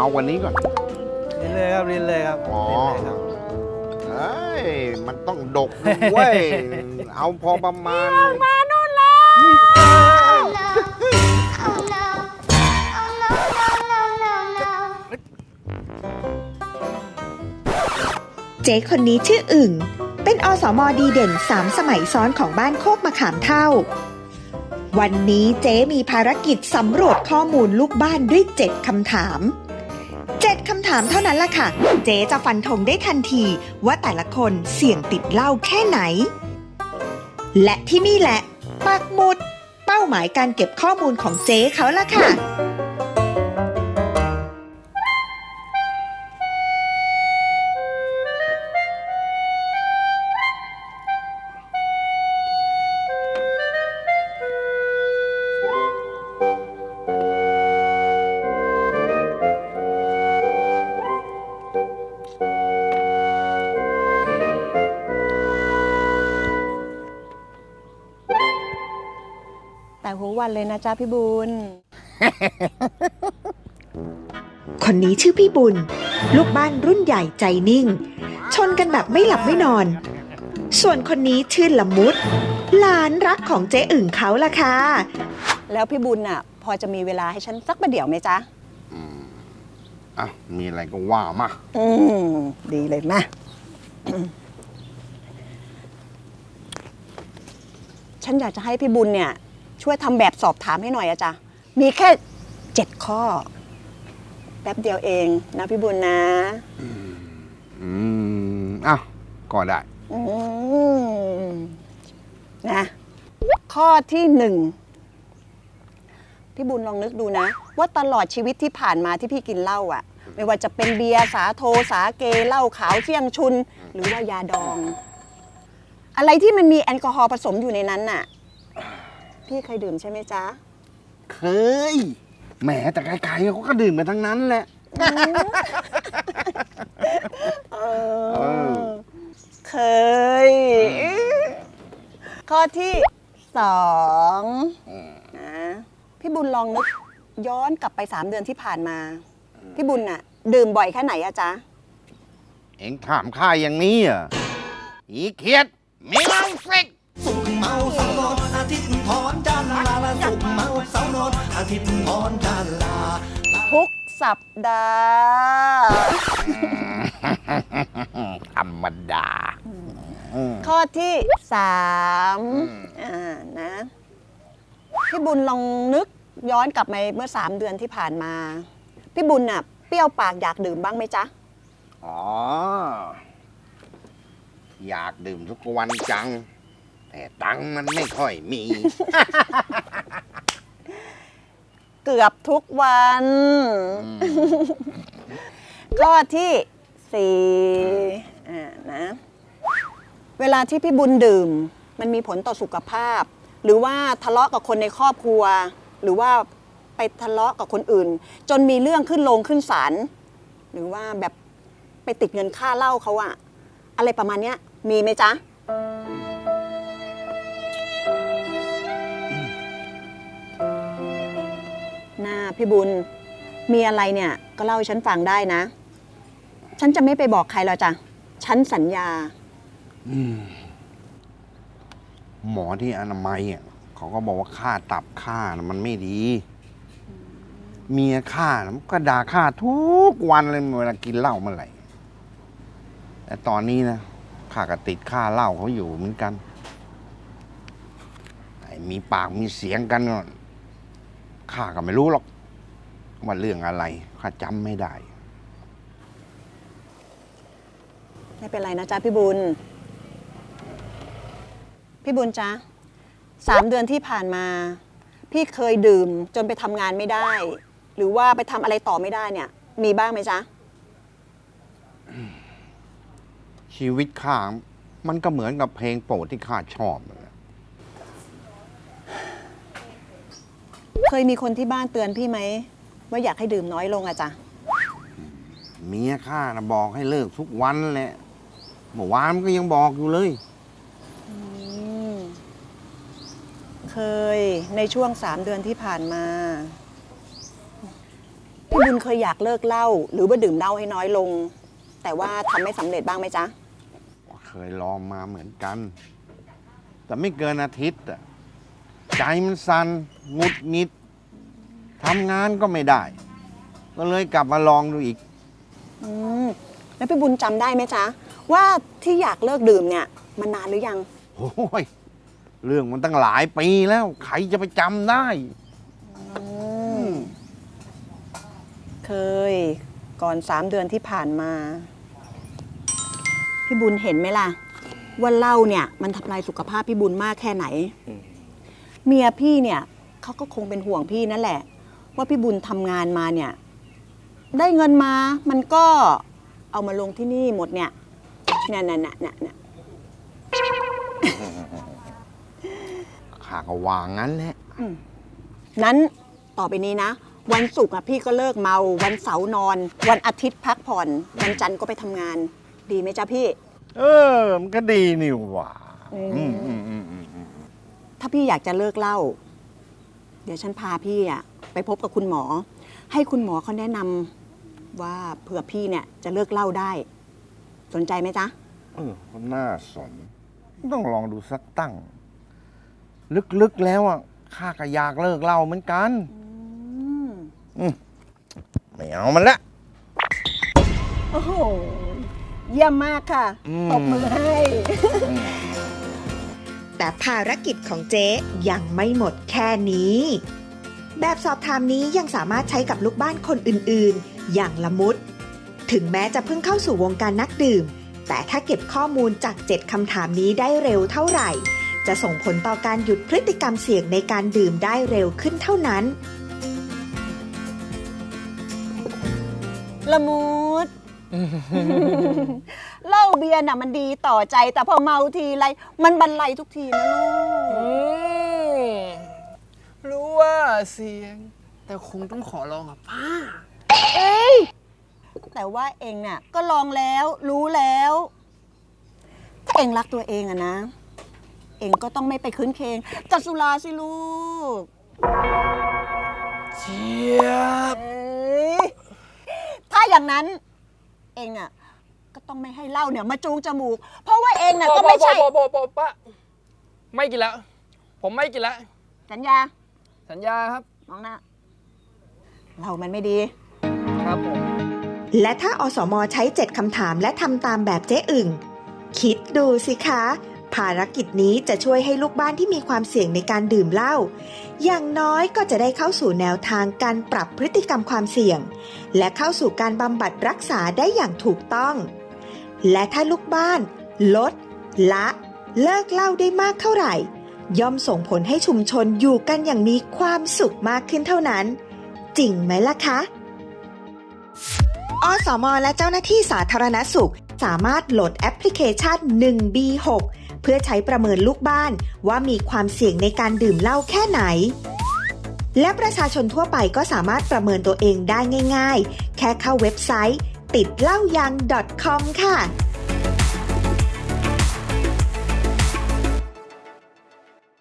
มากว่านี้ก่อน ลินเลยครับลินเลยครับอ๋อ ลินเลยครับเฮ้ย มันต้องดกด้วย เอาพอประมาณเจ๊คนนี้ชื่ออึ่ง เป็นอสมดีเด่นสามสมัยซ้อนของบ้านโคกมะขามเท่า วันนี้เจ๊มีภารกิจสำรวจข้อมูลลูกบ้านด้วยเจ็ดคำถามเจ็ด คำถามเท่านั้นล่ะค่ะ เจ๊จะฟันธงได้ทันที ว่าแต่ละคนเสี่ยงติดเหล้าแค่ไหน และที่นี่แหละ ปักหมุด เป้าหมายการเก็บข้อมูลของเจ๊เขาล่ะค่ะ ววันเลยนะจ๊ะพี่บุญ คนนี้ชื่อพี่บุญ ลูกบ้านรุ่นใหญ่ใจนิ่ง ชนกันแบบไม่หลับไม่นอน ส่วนคนนี้ชื่อละมุด หลานรักของเจ๊อึ่งเขาล่ะค่ะ แล้วพี่บุญอะ พอจะมีเวลาให้ฉันสักประเดี๋ยวไหมจ๊ะอะ มีอะไรก็ว่ามา อืม ดีเลยมาอืมฉันอยากจะให้พี่บุญเนี่ย ช่วยทำแบบสอบถามให้หน่อยอะจ๊ะมีแค่เจ็ดข้อ แป๊บเดียวเองนะพี่บุญนะอืมอะก็ได้ อืมนะข้อที่หนึ่งพี่บุญลองนึกดูนะ ว่าตลอดชีวิตที่ผ่านมาที่พี่กินเหล้าอะไม่ว่าจะเป็นเบียร์สาโทสาเกเหล้าขาวเที่ยงชุน หรือว่ายาดอง อะไรที่มันมีแอลกอฮอล์ผสมอยู่ในนั้นน่ะ พี่เคยดื่มใช่ไหมจ๊ะ เคย แหมแต่ไกลๆเขาก็ดื่มกันทั้งนั้นแหละเอเออ เคย ข้อที่สองนะพี่บุญลองนึกย้อนกลับไปสามเดือนที่ผ่านมา พี่บุญน่ะ ดื่มบ่อยแค่ไหนอะจ๊ะ เอ็งถามข้าอย่างนี้เหรอะอีเขียดมีเมาเซ็กสุกร์เมาเสาร์นอน อนอาทิตย์ถอนจันทร์ลาทุกสัปดาห์ ธรรมดาอืมข้อที่สามอ่านะพี่บุญลองนึกย้อนกลับไปเมื่อสามเดือนที่ผ่านมา พี่บุญน่ะเปรี้ยวปากอยากดื่มบ้างไหมจ๊ะ อ๋อ อยากดื่มทุกวันจัง แต่ตังค์มันไม่ค่อยมีเกือบทุกวัน ข้อที่สี่อ่านะ เวลาที่พี่บุญดื่ม มันมีผลต่อสุขภาพ หรือว่าทะเลาะกับคนในครอบครัว หรือว่าไปทะเลาะกับคนอื่น จนมีเรื่องขึ้นลงขึ้นศาลหรือว่าแบบไปติดเงินค่าเหล้าเขาอะอะไรประมาณเนี้ยมีไหมจ๊ะ หน้าพี่บุญ มีอะไรเนี่ยก็เล่าให้ฉันฟังได้นะ ฉันจะไม่ไปบอกใครแล้วจ้ะ ฉันสัญญาหมอที่อนามัยอะเขาก็บอกว่าค่าตับค่านะมันไม่ดี เมียค่านะมันก็ด่าค่าทุกวันเลยเวลากินเหล้าเมื่อไหร่แต่ตอนนี้นะข้าก็ติดค่าเหล้าเขาอยู่เหมือนกันไอ้มีปากมีเสียงกัน ข้าก็ไม่รู้หรอกว่าเรื่องอะไรข้าจำไม่ได้ ไม่เป็นไรนะจ๊ะพี่บุญ พี่บุญจ๊ะสามเดือนที่ผ่านมา พี่เคยดื่มจนไปทำงานไม่ได้ หรือว่าไปทำอะไรต่อไม่ได้เนี่ย มีบ้างไหมจ๊ะ ชีวิตข้ามันก็เหมือนกับเพลงโปรดที่ข้าชอบนั่นแหละ เคยมีคนที่บ้านเตือนพี่ไหม ว่าอยากให้ดื่มน้อยลงอะจ๊ะ เมียข้านะบอกให้เลิกทุกวันแหละเมื่อวานมันก็ยังบอกอยู่เลยอืมเคยในช่วงสามเดือนที่ผ่านมา พี่บุญเคยอยากเลิกเหล้าหรือว่าดื่มเหล้าให้น้อยลง แต่ว่าทำไม่สำเร็จบ้างไหมจ๊ะ เคยลองมาเหมือนกัน แต่ไม่เกินอาทิตย์อะใจมันสัน่นหงุดหงิด ทำงานก็ไม่ได้ ก็เลยกลับมาลองดูอีก อืมแล้วพี่บุญจำได้ไหมจ๊ะ ว่าที่อยากเลิกดื่มเนี่ย มันนานหรือยัง โอ้ย เรื่องมันตั้งหลายปีแล้ว ใครจะไปจำได้ เคย ก่อนสามเดือนที่ผ่านมา พี่บุญเห็นไหมล่ะ ว่าเหล้าเนี่ย มันทำลายสุขภาพพี่บุญมากแค่ไหน เมียพี่เนี่ยเขาก็คงเป็นห่วงพี่นั่นแหละ ว่าพี่บุญทำงานมาเนี่ย ได้เงินมามันก็เอามาลงที่นี่หมดเนี่ยเนี่ยเนี่ยเนี่ยเนี่ยเนี่ยข้าก็วางงั้นแหละ นั้นต่อไปนี้นะ วันศุกร์อะพี่ก็เลิกเมา วันเสาร์นอน วันอาทิตย์พักผ่อน วันจันทร์ก็ไปทำงาน ดีไหมจ๊ะพี่ เออ มันก็ดีนี่หว่าอืม อืมอืมอืมอืมอืมถ้าพี่อยากจะเลิกเหล้าเดี๋ยวฉันพาพี่อะ ไปพบกับคุณหมอ ให้คุณหมอเขาแนะนำว่าเผื่อพี่เนี่ยจะเลิกเหล้าได้ สนใจไหมจ๊ะ เออมันน่าสน ต้องลองดูสักตั้ง ลึกๆแล้วอะข้าก็อยากเลิกเหล่าเหมือนกัน ไม่เอามันละ โอ้โห เยี่ยมมากค่ะอืม ตบมือให้ แต่ภารกิจของเจ๊ยังไม่หมดแค่นี้ แบบสอบถามนี้ยังสามารถใช้กับลูกบ้านคนอื่นๆ อย่างละมุด ถึงแม้จะเพิ่งเข้าสู่วงการนักดื่ม แต่ถ้าเก็บข้อมูลจาก 7 คำถามนี้ได้เร็วเท่าไหร่ จะส่งผลต่อการหยุดพฤติกรรมเสี่ยงในการดื่มได้เร็วขึ้นเท่านั้น ละมุด เหล้าเบียร์น่ะมันดีต่อใจ แต่พอเมาทีไรมันบันไลทุกทีนะลูกอืมรู้ ว่าเสียง แต่คงต้องขอลองกับป้า เอ้ยแต่ว่าเองน่ะก็ลองแล้วรู้แล้วถ้าเองรักตัวเองอะนะ เองก็ต้องไม่ไปคืนเคงกับสุราสิลูก เจี๊ยบ เอ้ยถ้าอย่างนั้นเองอะก็ต้องไม่ให้เหล้าเนี่ยมาจูงจมูก เพราะว่าเองน่ะก็ไม่ใช่ พอพอพอพอป้าไม่กินแล้ว ผมไม่กินแล้ว สัญญา สัญญาครับ มองหน้า เรามันไม่ดี ครับผม และถ้าอสมใช้ 7 คำถามและทำตามแบบเจ๊อึ่ง คิดดูสิคะ ภารกิจนี้จะช่วยให้ลูกบ้านที่มีความเสี่ยงในการดื่มเหล้าอย่างน้อยก็จะได้เข้าสู่แนวทางการปรับพฤติกรรมความเสี่ยง และเข้าสู่การบำบัดรักษาได้อย่างถูกต้อง และถ้าลูกบ้าน ลด ละ เลิกเหล้าได้มากเท่าไหร่ ย่อมส่งผลให้ชุมชนอยู่กันอย่างมีความสุขมากขึ้นเท่านั้น จริงไหมล่ะคะ อสมและเจ้าหน้าที่สาธารณสุข สามารถโหลดแอปพลิเคชัน 1B6 เพื่อใช้ประเมินลูกบ้านว่ามีความเสี่ยงในการดื่มเหล้าแค่ไหน และประชาชนทั่วไปก็สามารถประเมินตัวเองได้ง่าย ๆ แค่เข้าเว็บไซต์ ติดเหล้ายัง .com ค่ะ